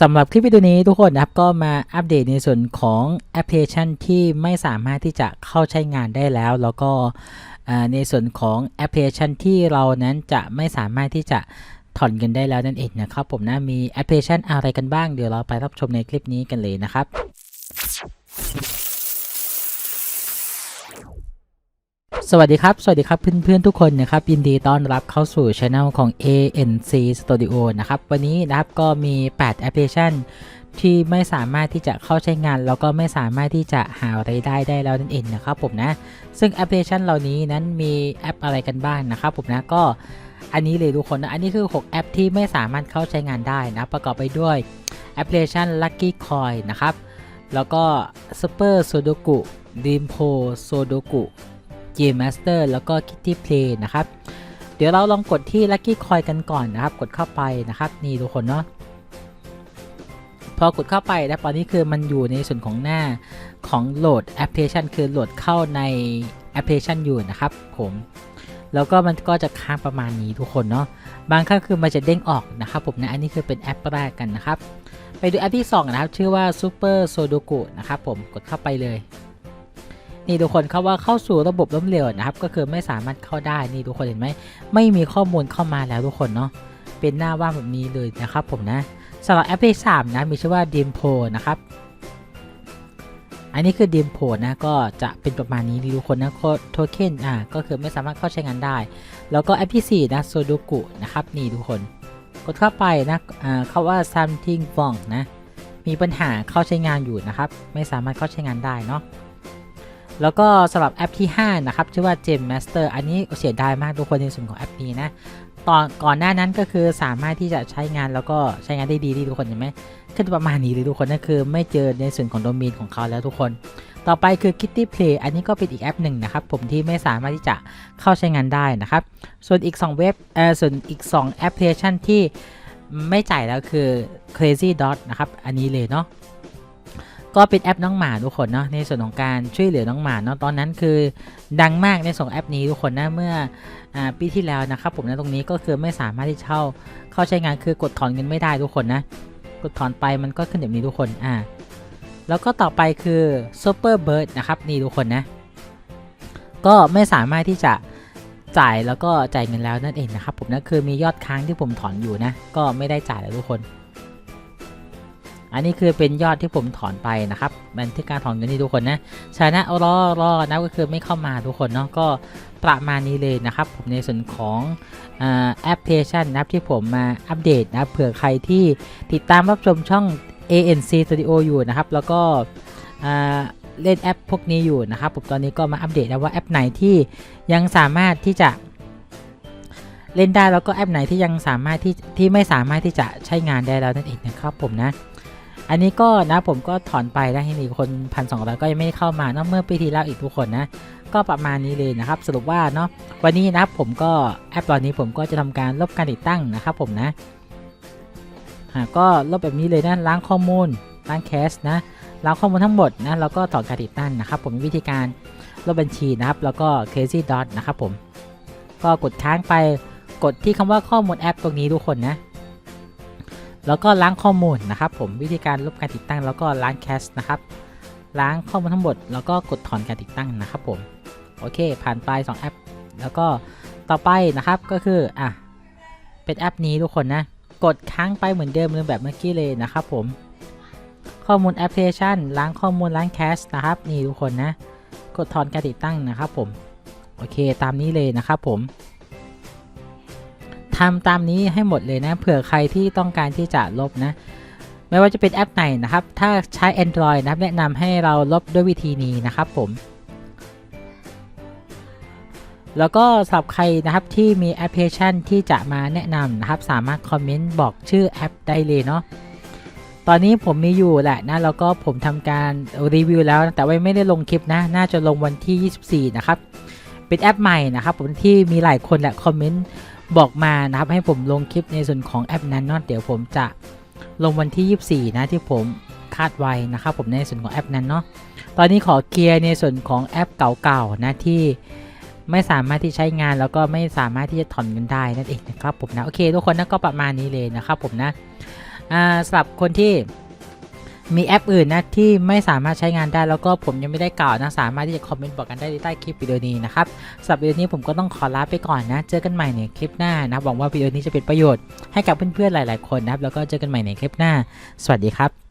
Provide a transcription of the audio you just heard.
สำหรับคลิปวิดีโอนี้ทุกคนนะครับก็มาอัปเดตในส่วนของแอปพลิเคชันที่ไม่สามารถที่จะเข้าใช้งานได้แล้ว แล้วก็ในส่วนของแอปพลิเคชันที่เรานั้นจะไม่สามารถที่จะถอนเงินได้แล้วนั่นเองนะครับผมนะมีแอปพลิเคชันอะไรกันบ้างเดี๋ยวเราไปรับชมในคลิปนี้กันเลยนะครับ สวัสดีครับ สวัสดีครับเพื่อนๆทุกคนนะครับยินดีต้อนรับเข้าสู่ช anel ของ ANC Studio นะครับ วันนี้นะครับก็มี 8 แอปพลิเคชัน ที่ไม่สามารถที่จะเข้าใช้งาน แล้วก็ไม่สามารถที่จะหารายได้ได้แล้วนั่นเองนะครับผมนะ ซึ่งแอปพลิเคชันเหล่านี้นั้นมีแอปอะไรกันบ้างนะครับผมนะก็อันนี้เลยทุกคนนะ อันนี้คือ 6 แอปที่ไม่สามารถเข้าใช้งานได้นะ ประกอบไปด้วยแอปพลิเคชัน Lucky Coin นะครับ แล้วก็ Super Sudoku Dream Pro Sudoku Game Master แล้วก็ Kitty Play นะครับ เดี๋ยวเราลองกดที่ Lucky Coin กันก่อนนะครับ กดเข้าไปนะครับ นี่ทุกคนเนาะพอกดเข้าไปนะตอนนี้คือมันอยู่ในส่วนของหน้าของโหลดแอปพลิเคชันคือโหลดเข้าในแอปพลิเคชันอยู่นะครับผมแล้วก็มันก็จะค้างประมาณนี้ทุกคนเนาะบางครั้งคือมันจะเด้งออกนะครับผมนะอันนี้คือเป็นแอปแรกกันนะครับ ไปดูแอปที่ 2 นะครับ ชื่อว่า Super Sudoku นะครับผมกดเข้าไปเลย นี่ทุกคนเขาว่าเข้าสู่ระบบล้มเหลวนะครับ ก็คือไม่สามารถเข้าได้นี่ทุกคนเห็นไหมไม่มีข้อมูลเข้ามาแล้วทุกคนเนาะเป็นหน้าว่างแบบนี้เลยนะครับผมนะสำหรับแอปที่3นะมีชื่อว่า d i m p o นะครับอันนี้คือ d i m p o นะก็จะเป็นประมาณนี้นี่ทุกคนนะโทเค็นอ่าก็คือไม่สามารถเข้าใช้งานได้ แล้วก็แอปที่4นะ Sudoku นะครับนี่ทุกคนกดเข้าไปนะอ่าเขาว่า something wrong นะมีปัญหาเข้าใช้งานอยู่นะครับ ไม่สามารถเข้าใช้งานได้เนาะ แล้วก็สำหรับแอปที่ 5 นะครับ ชื่อว่า Gem Master อันนี้เสียดายมากทุกคนในส่วนของแอปนี้นะตอนก่อนหน้านั้นก็คือสามารถที่จะใช้งานแล้วก็ใช้งานได้ดีที่ทุกคนเห็นไหมขึ้นประมาณนี้เลยทุกคนนั่นคือไม่เจอในส่วนของโดเมนของเขาแล้วทุกคน ต่อไปคือ Kitty Play อันนี้ก็เป็นอีกแอปหนึ่งนะครับผมที่ไม่สามารถที่จะเข้าใช้งานได้นะครับ ส่วนอีก 2 เว็บเอ่อส่วนอีก 2 แอปพลิเคชันที่ไม่จ่ายแล้วคือ Crazy Dot นะครับ อันนี้เลยเนาะ ก็เป็นแอปน้องหมาทุกคนเนาะในส่วนของการช่วยเหลือน้องหมาเนาะตอนนั้นคือดังมากในส่วนแอปนี้ทุกคนนะเมื่ออปีที่แล้วนะครับผมนะตรงนี้ก็คือไม่สามารถที่เข้าเข้าใช้งานคือกดถอนเงินไม่ได้ทุกคนนะกดถอนไปมันก็ขึ้นแบบนี้ทุกคนอ่าแล้วก็ต่อไปคือ Super Bird นะครับนี่ทุกคนนะก็ไม่สามารถที่จะจ่ายแล้วก็จ่ายเงินแล้วนั่นเองนะครับผมนะคือมียอดค้างที่ผมถอนอยู่นะ ก็ไม่ได้จ่ายแล้วทุกคน อันนี้คือเป็นยอดที่ผมถอนไปนะครับบันทึกการถอนเงินนี่ทุกคนนะชนะรอรอนะก็คือไม่เข้ามาทุกคนเนาะก็ประมาณนี้เลยนะครับ ผมในส่วนของแอปพลิเคชันนะครับที่ผมมาอัปเดตนะเผื่อใครที่ติดตามรับชมช่อง ANC Studio อยู่นะครับ แล้วก็เล่นแอปพวกนี้อยู่นะครับผมตอนนี้ก็มาอัปเดตนะว่าแอปไหนที่ยังสามารถที่จะเล่นได้แล้วก็แอปไหนที่ยังสามารถที่ที่ไม่สามารถที่จะใช้งานได้แล้วนั่นเองนะครับผมนะ อันนี้ก็นะผมก็ถอนไปได้ให้มีคนพันสองร้อยก็ยังไม่ได้เข้ามาเนาะเมื่อปีที่แล้วอีกทุกคนนะก็ประมาณนี้เลยนะครับสรุปว่าเนาะวันนี้นะครับผมก็แอปตอนนี้ผมก็จะทำการลบการติดตั้งนะครับผมนะอ่าก็ลบแบบนี้เลยนะล้างข้อมูลล้างแคชนะล้างข้อมูลทั้งหมดนะแล้วก็ถอนการติดตั้งนะครับ ผมมีวิธีการลบบัญชีนะครับ แล้วก็ crazy dot นะครับผมก็กดค้างไปกดที่คำว่าข้อมูลแอปตรงนี้ทุกคนนะ แล้วก็ล้างข้อมูลนะครับผมวิธีการลบการติดตั้ง แล้วก็ล้างแคชนะครับล้างข้อมูลทั้งหมดแล้วก็กดถอนการติดตั้งนะครับผมโอเค ผ่านไป 2 แอป แล้วก็ต่อไปนะครับก็คืออะเป็นแอปนี้ทุกคนนะ กดค้างไปเหมือนเดิมเลยแบบเมื่อกี้เลยนะครับผมข้อมูลแอปพลิเคชันล้างข้อมูลล้างแคชนะครับนี่ทุกคนนะ กดถอนการติดตั้งนะครับผมโอเคตามนี้เลยนะครับผม ทำตามนี้ให้หมดเลยนะ เผื่อใครที่ต้องการที่จะลบนะ ไม่ว่าจะเป็นแอปไหนนะครับ ถ้าใช้ Android นะครับ แนะนำให้เราลบด้วยวิธีนี้นะครับผม แล้วก็สำหรับใครนะครับที่มีแอปพลิเคชันที่จะมาแนะนำนะครับ สามารถคอมเมนต์บอกชื่อแอปได้เลยเนาะตอนนี้ผมมีอยู่แหละนะแล้วก็ผมทำการรีวิวแล้ว แต่ว่าไม่ได้ลงคลิปนะ น่าจะลงวันที่ 24 นะครับ เป็นแอปใหม่นะครับผมที่มีหลายคนแหละคอมเมนต์ บอกมานะครับให้ผมลงคลิปในส่วนของแอปนั้นเนาะเดี๋ยวผมจะลงวันที่ 24 นะที่ผมคาดไว้นะครับผมในส่วนของแอปนั้นเนาะตอนนี้ขอเคลียร์ในส่วนของแอปเก่าๆนะที่ไม่สามารถที่ใช้งานแล้วก็ไม่สามารถที่จะถอนเงินได้นั่นเองนะครับผมนะโอเคทุกคนนะก็ประมาณนี้เลยนะครับผมนะอ่าสำหรับคนที่ มีแอปอื่นนะที่ไม่สามารถใช้งานได้แล้วก็ผมยังไม่ได้กล่าวนะ สามารถที่จะคอมเมนต์บอกกันได้ใต้คลิปวิดีโอนี้นะครับสำหรับวิดีโอนี้ผมก็ต้องขอลาไปก่อนนะ เจอกันใหม่ในคลิปหน้านะหวังว่าวิดีโอนี้จะเป็นประโยชน์ให้กับเพื่อนๆหลาย ๆ คนนะครับแล้วก็เจอกันใหม่ในคลิปหน้า สวัสดีครับ